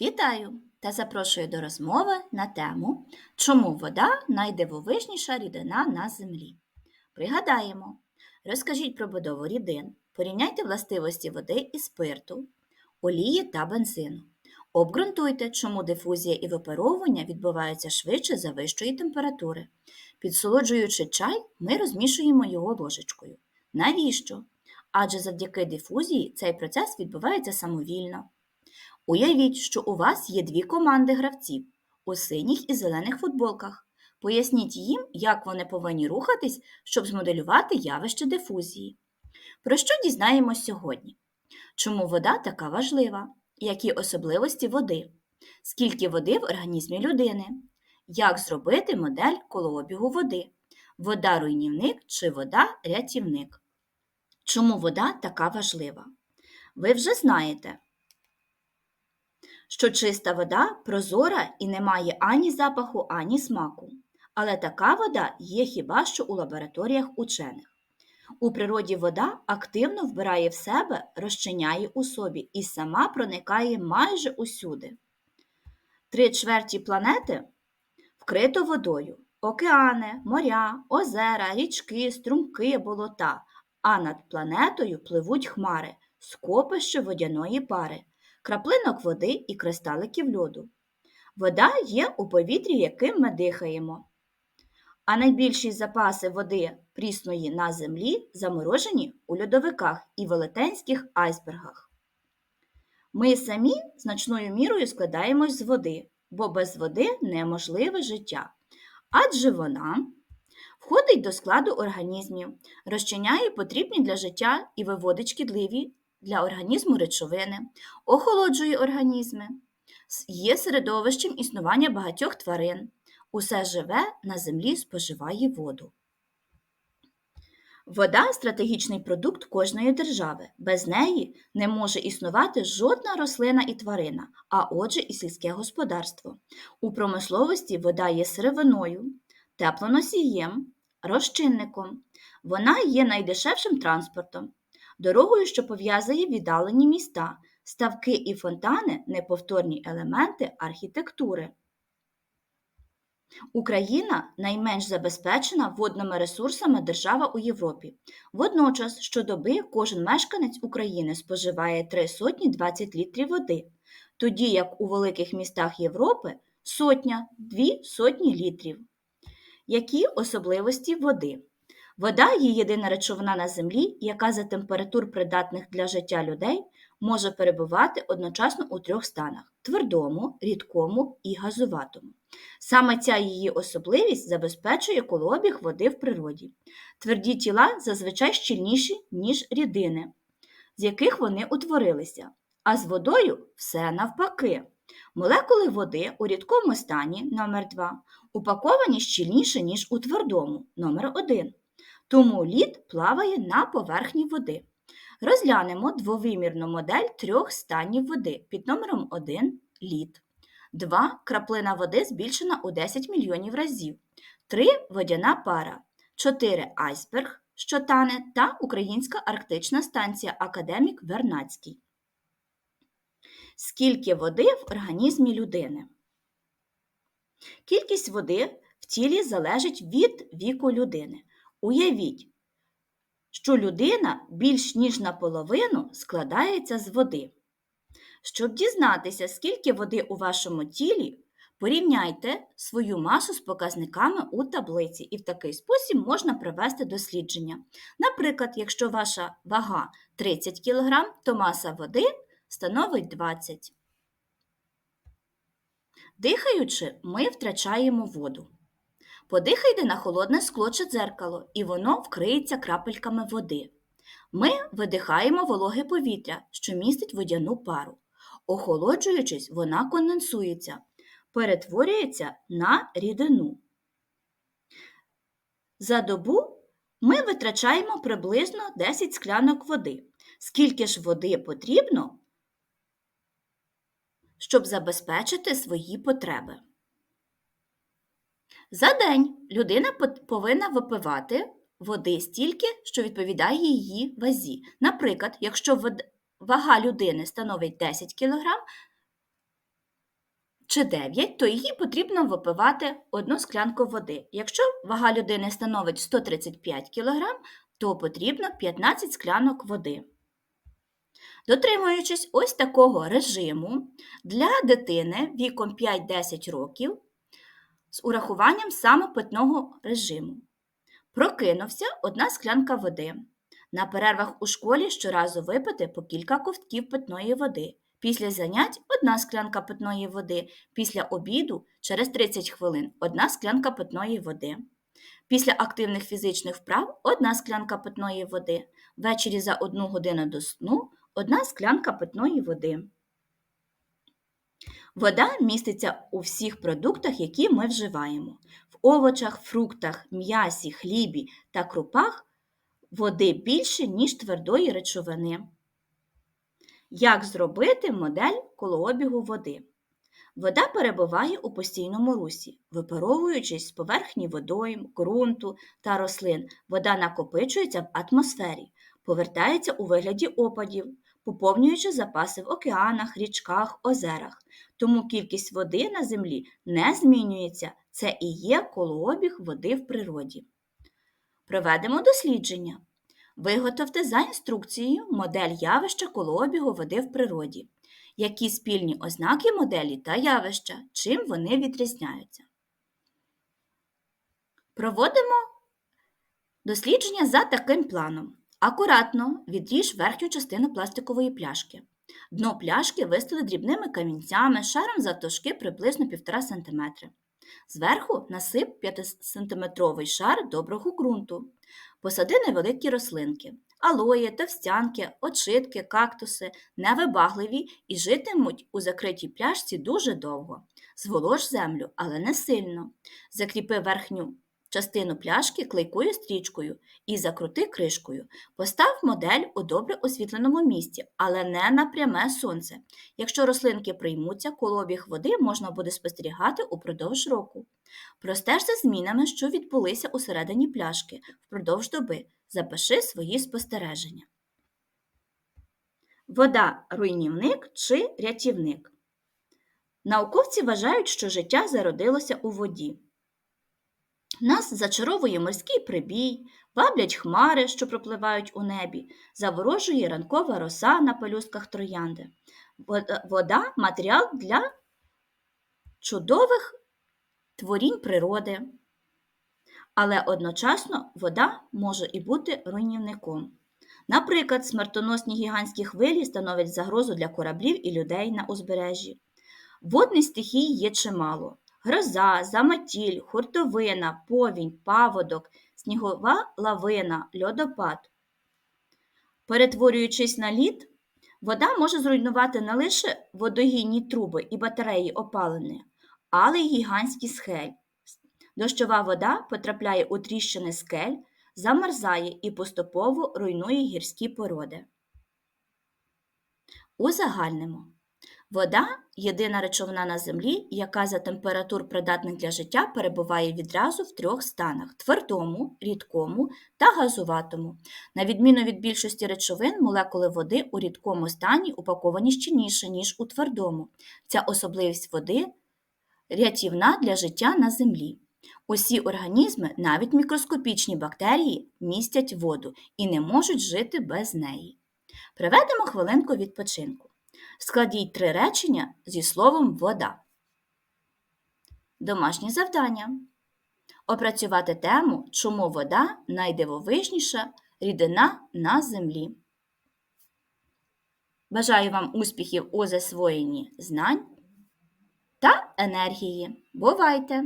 Вітаю та запрошую до розмови на тему Чому вода найдивовижніша рідина на землі? Пригадаємо, розкажіть про будову рідин, порівняйте властивості води і спирту, олії та бензину. Обґрунтуйте, чому дифузія і випаровування відбуваються швидше за вищої температури. Підсолоджуючи чай, ми розмішуємо його ложечкою. Навіщо? Адже завдяки дифузії цей процес відбувається самовільно. Уявіть, що у вас є дві команди гравців у синіх і зелених футболках. Поясніть їм, як вони повинні рухатись, щоб змоделювати явище дифузії. Про що дізнаємось сьогодні? Чому вода така важлива? Які особливості води? Скільки води в організмі людини? Як зробити модель колообігу води? Вода руйнівник чи вода рятівник? Чому вода така важлива? Ви вже знаєте, що чиста вода прозора і не має ані запаху, ані смаку. Але така вода є хіба що у лабораторіях учених. У природі вода активно вбирає в себе, розчиняє у собі і сама проникає майже усюди. Три чверті планети вкрито водою: океани, моря, озера, річки, струмки, болота, а над планетою пливуть хмари, скопище водяної пари краплинок води і кристаликів льоду. Вода є у повітрі, яким ми дихаємо. А найбільші запаси води прісної на землі заморожені у льодовиках і велетенських айсбергах. Ми самі значною мірою складаємось з води, бо без води неможливе життя. Адже вона входить до складу організмів, розчиняє потрібні для життя і виводить шкідливі для організму речовини, охолоджує організми, є середовищем існування багатьох тварин. Усе живе на землі споживає воду. Вода стратегічний продукт кожної держави. Без неї не може існувати жодна рослина і тварина, а отже, і сільське господарство. У промисловості вода є сировиною, теплоносієм, розчинником. Вона є найдешевшим транспортом дорогою, що пов'язує віддалені міста, ставки і фонтани неповторні елементи архітектури. Україна найменш забезпечена водними ресурсами держава у Європі. Водночас, щодоби кожен мешканець України споживає 3 сотні 20 літрів води, тоді як у великих містах Європи сотня 2 сотні літрів. Які особливості води? Вода є єдина речовина на землі, яка за температур, придатних для життя людей, може перебувати одночасно у трьох станах твердому, рідкому і газуватому. Саме ця її особливість забезпечує колобіг води в природі. Тверді тіла зазвичай щільніші, ніж рідини, з яких вони утворилися, а з водою все навпаки. Молекули води у рідкому стані номер 2 упаковані щільніше, ніж у твердому номер 1 тому лід плаває на поверхні води. Розглянемо двовимірну модель трьох станів води під номером 1 лід. 2. Краплина води збільшена у 10 мільйонів разів. 3. Водяна пара. 4. Айсберг, що тане, та Українська арктична станція Академік Вернацький. Скільки води в організмі людини? Кількість води в тілі залежить від віку людини. Уявіть, що людина більш ніж наполовину складається з води. Щоб дізнатися, скільки води у вашому тілі, порівняйте свою масу з показниками у таблиці, і в такий спосіб можна провести дослідження. Наприклад, якщо ваша вага 30 кг, то маса води становить 20 Дихаючи, ми втрачаємо воду. Подихайте на холодне скло чи дзеркало, і воно вкриється крапельками води. Ми видихаємо вологе повітря, що містить водяну пару. Охолоджуючись, вона конденсується, перетворюється на рідину. За добу ми витрачаємо приблизно 10 склянок води. Скільки ж води потрібно, щоб забезпечити свої потреби? За день людина повинна випивати води стільки, що відповідає її вазі. Наприклад, якщо вага людини становить 10 кг, чи 9, то її потрібно випивати одну склянку води. Якщо вага людини становить 135 кг, то потрібно 15 склянок води. Дотримуючись ось такого режиму для дитини віком 5-10 років з урахуванням саме питного режиму. Прокинувся одна склянка води. На перервах у школі щоразу випити по кілька ковтків питної води. Після занять одна склянка питної води, після обіду через 30 хвилин одна склянка питної води. Після активних фізичних вправ одна склянка питної води. Ввечері за одну годину до сну одна склянка питної води. Вода міститься у всіх продуктах, які ми вживаємо. В овочах, фруктах, м'ясі, хлібі та крупах води більше, ніж твердої речовини. Як зробити модель колообігу води? Вода перебуває у постійному русі, випаровуючись з поверхні водойм, ґрунту та рослин. Вода накопичується в атмосфері, повертається у вигляді опадів, поповнюючи запаси в океанах, річках, озерах. Тому кількість води на землі не змінюється. Це і є колообіг води в природі. Проведемо дослідження. Виготовте за інструкцією модель явища колообігу води в природі. Які спільні ознаки моделі та явища, чим вони відрізняються? Проводимо дослідження за таким планом. Акуратно відріж верхню частину пластикової пляшки. Дно пляшки вистели дрібними камінцями шаром завтовшки приблизно 1,5 см. Зверху насип 5-сантиметровий шар доброго ґрунту. Посади невеликі рослинки. Алої, товстянки, очитки, кактуси невибагливі і житимуть у закритій пляшці дуже довго. Зволож землю, але не сильно. Закріпи верхню частину пляшки клейкою стрічкою і закрути кришкою. Постав модель у добре освітленому місці, але не на пряме сонце. Якщо рослинки приймуться, колобіг води можна буде спостерігати упродовж року. Простеж за змінами, що відбулися усередині пляшки впродовж доби. Запиши свої спостереження. Вода руйнівник чи рятівник. Науковці вважають, що життя зародилося у воді. Нас зачаровує морський прибій, ваблять хмари, що пропливають у небі, заворожує ранкова роса на пелюстках троянди. Вода матеріал для чудових творінь природи. Але одночасно вода може і бути руйнівником. Наприклад, смертоносні гігантські хвилі становлять загрозу для кораблів і людей на узбережжі. Водних стихій є чимало гроза, заметіль, хуртовина, повінь, паводок, снігова лавина, льодопад. Перетворюючись на лід, вода може зруйнувати не лише водогінні труби і батареї опалення, але й гігантські скель. Дощова вода потрапляє у тріщини скель, замерзає і поступово руйнує гірські породи. Узагальнимо. Вода єдина речовина на землі, яка за температур придатних для життя перебуває відразу в трьох станах твердому, рідкому та газуватому. На відміну від більшості речовин, молекули води у рідкому стані упаковані щільніше, ніж у твердому. Ця особливість води рятівна для життя на землі. Усі організми, навіть мікроскопічні бактерії, містять воду і не можуть жити без неї. Приведемо хвилинку відпочинку. Складіть три речення зі словом вода. Домашнє завдання. Опрацювати тему, чому вода найдивовижніша рідина на землі. Бажаю вам успіхів у засвоєнні знань та енергії. Бувайте!